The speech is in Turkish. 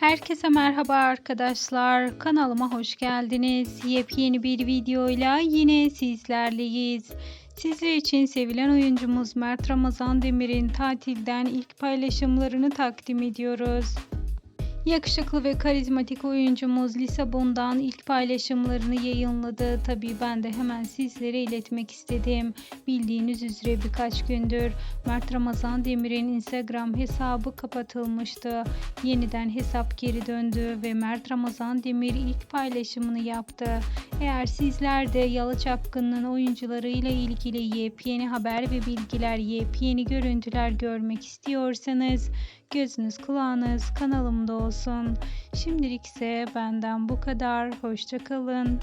Herkese merhaba arkadaşlar. Kanalıma hoş geldiniz. Yepyeni bir videoyla yine sizlerleyiz. Sizler için sevilen oyuncumuz Mert Ramazan Demir'in tatilden ilk paylaşımlarını takdim ediyoruz. Yakışıklı ve karizmatik oyuncumuz Lisabon'dan ilk paylaşımlarını yayınladı. Tabii ben de hemen sizlere iletmek istedim. Bildiğiniz üzere birkaç gündür Mert Ramazan Demir'in Instagram hesabı kapatılmıştı. Yeniden hesap geri döndü ve Mert Ramazan Demir ilk paylaşımını yaptı. Eğer sizler de Yalı Çapkın'ın oyuncularıyla ilgili yepyeni haber ve bilgiler, yepyeni görüntüler görmek istiyorsanız gözünüz kulağınız kanalımda olsun. Şimdilik ise benden bu kadar. Hoşçakalın.